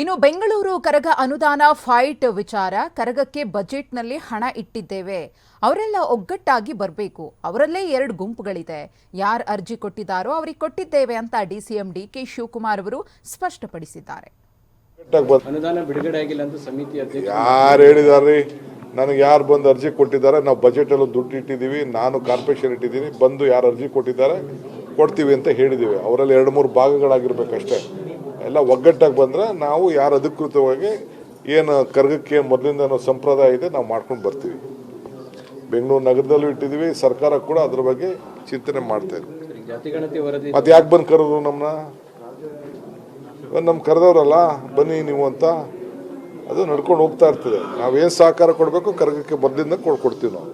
ಇನ್ನು ಬೆಂಗಳೂರು ಕರಗ ಅನುದಾನ ಫೈಟ್ ವಿಚಾರ ಕರಗಕ್ಕೆ ಬಜೆಟ್ನಲ್ಲಿ ಹಣ ಇಟ್ಟಿದ್ದೇವೆ. ಅವರೆಲ್ಲ ಒಗ್ಗಟ್ಟಾಗಿ ಬರಬೇಕು. ಅವರಲ್ಲೇ ಎರಡು ಗುಂಪುಗಳಿದೆ. ಯಾರು ಅರ್ಜಿ ಕೊಟ್ಟಿದ್ದಾರೋ ಅವರಿಗೆ ಕೊಟ್ಟಿದ್ದೇವೆ ಅಂತ ಡಿಸಿಎಮ್ಡಿ ಕೆ ಶಿವಕುಮಾರ್ ಅವರು ಸ್ಪಷ್ಟಪಡಿಸಿದ್ದಾರೆ. ಅನುದಾನ ಬಿಡುಗಡೆ ಆಗಿಲ್ಲ ಅಂತ ಸಮಿತಿ ಅಧ್ಯಕ್ಷ ಯಾರು ಹೇಳಿದಾರ್ರಿ? ನನಗೆ ಯಾರು ಬಂದು ಅರ್ಜಿ ಕೊಟ್ಟಿದ್ದಾರೆ? ನಾವು ಬಜೆಟಲ್ಲೂ ದುಡ್ಡು ಇಟ್ಟಿದ್ದೀವಿ ನಾನು ಕಾರ್ಪೊರೇಷನ್ ಇಟ್ಟಿದ್ದೀನಿ ಬಂದು ಯಾರು ಅರ್ಜಿ ಕೊಟ್ಟಿದ್ದಾರೆ ಕೊಡ್ತೀವಿ ಅಂತ ಹೇಳಿದ್ದೀವಿ ಅವರಲ್ಲಿ ಎರಡು ಮೂರು ಭಾಗಗಳಾಗಿರ್ಬೇಕಷ್ಟೇ. ಎಲ್ಲ ಒಗ್ಗಟ್ಟಾಗಿ ಬಂದರೆ ನಾವು ಯಾರು ಅಧಿಕೃತವಾಗಿ ಏನು ಕರ್ಗಕ್ಕೆ ಮೊದಲಿಂದ ಸಂಪ್ರದಾಯ ಇದೆ, ನಾವು ಮಾಡ್ಕೊಂಡು ಬರ್ತೀವಿ. ಬೆಂಗಳೂರು ನಗರದಲ್ಲೂ ಇಟ್ಟಿದ್ದೀವಿ, ಸರ್ಕಾರ ಕೂಡ ಅದ್ರ ಬಗ್ಗೆ ಚಿಂತನೆ ಮಾಡ್ತಾ ಇದೆ. ಮತ್ತೆ ಯಾಕೆ ಬಂದು ಕರೆದ್ರು ನಮ್ಮನ್ನ ನಮ್ಮ ಕರೆದವ್ರಲ್ಲ, ಬನ್ನಿ ನೀವು ಅಂತ. ಅದು ನಡ್ಕೊಂಡು ಹೋಗ್ತಾ ಇರ್ತದೆ. ನಾವೇನು ಸಹಕಾರ ಕೊಡಬೇಕು, ಕರ್ಗಕ್ಕೆ ಮೊದಲಿಂದ ಕೊಡ್ಕೊಡ್ತೀವಿ ನಾವು.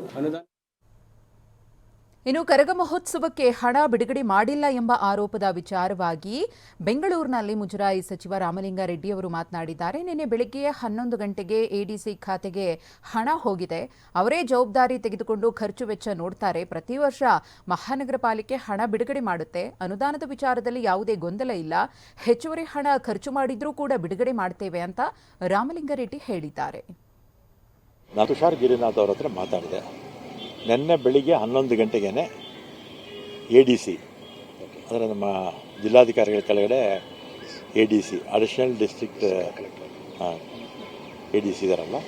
ಇನ್ನು ಕರಗ ಮಹೋತ್ಸವಕ್ಕೆ ಹಣ ಬಿಡುಗಡೆ ಮಾಡಿಲ್ಲ ಎಂಬ ಆರೋಪದ ವಿಚಾರವಾಗಿ ಬೆಂಗಳೂರಿನಲ್ಲಿ ಮುಜರಾಯಿ ಸಚಿವ ರಾಮಲಿಂಗಾರೆಡ್ಡಿ ಅವರು ಮಾತನಾಡಿದ್ದಾರೆ. ನಿನ್ನೆ ಬೆಳಗ್ಗೆ ಹನ್ನೊಂದು ಗಂಟೆಗೆ ಎಡಿಸಿ ಖಾತೆಗೆ ಹಣ ಹೋಗಿದೆ. ಅವರೇ ಜವಾಬ್ದಾರಿ ತೆಗೆದುಕೊಂಡು ಖರ್ಚು ವೆಚ್ಚ ನೋಡ್ತಾರೆ. ಪ್ರತಿ ವರ್ಷ ಮಹಾನಗರ ಪಾಲಿಕೆ ಹಣ ಬಿಡುಗಡೆ ಮಾಡುತ್ತೆ. ಅನುದಾನದ ವಿಚಾರದಲ್ಲಿ ಯಾವುದೇ ಗೊಂದಲ ಇಲ್ಲ. ಹೆಚ್ಚುವರಿ ಹಣ ಖರ್ಚು ಮಾಡಿದ್ರೂ ಕೂಡ ಬಿಡುಗಡೆ ಮಾಡ್ತೇವೆ ಅಂತ ರಾಮಲಿಂಗಾರೆಡ್ಡಿ ಹೇಳಿದ್ದಾರೆ. ತುಷಾರ್ ಗಿರಿನಾಥ್ ನಿನ್ನೆ ಬೆಳಿಗ್ಗೆ ಹನ್ನೊಂದು ಗಂಟೆಗೆ ಎ ಡಿ ಸಿ ಅಂದರೆ ನಮ್ಮ ಜಿಲ್ಲಾಧಿಕಾರಿಗಳ ಕೆಳಗಡೆ A D C additional district A D C ಇದಾರಲ್ಲ.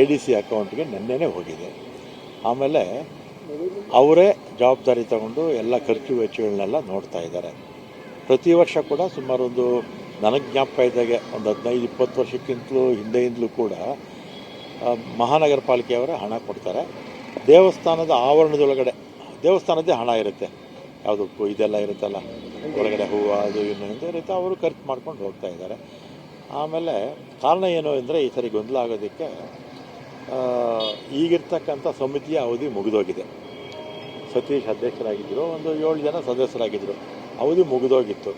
ಎ ಡಿ ಸಿ ಅಕೌಂಟ್ಗೆ ನೆನ್ನೆನೇ ಹೋಗಿದೆ. ಆಮೇಲೆ ಅವರೇ ಜವಾಬ್ದಾರಿ ತಗೊಂಡು ಎಲ್ಲ ಖರ್ಚು ವೆಚ್ಚಗಳನ್ನೆಲ್ಲ ನೋಡ್ತಾ ಇದ್ದಾರೆ. ಪ್ರತಿ ವರ್ಷ ಕೂಡ ಸುಮಾರು ಒಂದು ನನಗೆ ಜ್ಞಾಪಕ ಇದ್ದಾಗೆ ಒಂದು ಹದಿನೈದು ಇಪ್ಪತ್ತು ವರ್ಷಕ್ಕಿಂತಲೂ ಹಿಂದೆಯಿಂದಲೂ ಕೂಡ ಮಹಾನಗರ ಪಾಲಿಕೆಯವರೇ ಹಣ ಕೊಡ್ತಾರೆ. ದೇವಸ್ಥಾನದ ಆವರಣದೊಳಗಡೆ, ದೇವಸ್ಥಾನದ್ದೇ ಹಣ ಇರುತ್ತೆ. ಯಾವುದಕ್ಕೂ ಇದೆಲ್ಲ ಇರುತ್ತಲ್ಲ, ಒಳಗಡೆ ಹೂವು ಅದು ಇನ್ನು ಅಂತ ಇರುತ್ತೆ. ಅವರು ಖರ್ಚು ಮಾಡ್ಕೊಂಡು ಹೋಗ್ತಾ ಇದ್ದಾರೆ. ಆಮೇಲೆ ಕಾರಣ ಏನು ಅಂದರೆ ಈ ಸರಿ ಗೊಂದಲ ಆಗೋದಕ್ಕೆ ಈಗಿರ್ತಕ್ಕಂಥ ಸಮಿತಿಯ ಅವಧಿ ಮುಗಿದೋಗಿದೆ. ಸತೀಶ್ ಅಧ್ಯಕ್ಷರಾಗಿದ್ದರು ಒಂದು ಏಳು ಜನ ಸದಸ್ಯರಾಗಿದ್ದರು ಅವಧಿ ಮುಗಿದೋಗಿತ್ತು.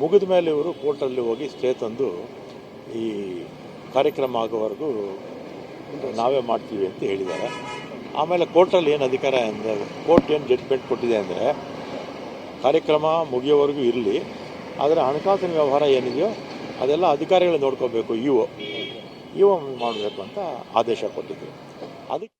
ಮುಗಿದ ಮೇಲೆ ಇವರು ಕೋರ್ಟಲ್ಲಿ ಹೋಗಿ ಸ್ಟೇ ತಂದು ಈ ಕಾರ್ಯಕ್ರಮ ಆಗೋವರೆಗೂ ನಾವೇ ಮಾಡ್ತೀವಿ ಅಂತ ಹೇಳಿದ್ದಾರೆ. ಆಮೇಲೆ ಕೋರ್ಟಲ್ಲಿ ಏನು ಅಧಿಕಾರ ಅಂದರೆ, ಕೋರ್ಟ್ ಏನು ಜಡ್ಜ್ಮೆಂಟ್ ಕೊಟ್ಟಿದೆ ಅಂದರೆ, ಕಾರ್ಯಕ್ರಮ ಮುಗಿಯೋವರೆಗೂ ಇರಲಿ, ಆದರೆ ಹಣಕಾಸಿನ ವ್ಯವಹಾರ ಏನಿದೆಯೋ ಅದೆಲ್ಲ ಅಧಿಕಾರಿಗಳು ನೋಡ್ಕೋಬೇಕು, ಇ ಒ. ಇ ಒ ಮಾಡಬೇಕು ಅಂತ ಆದೇಶ ಕೊಟ್ಟಿದ್ರು. ಅದಕ್ಕೆ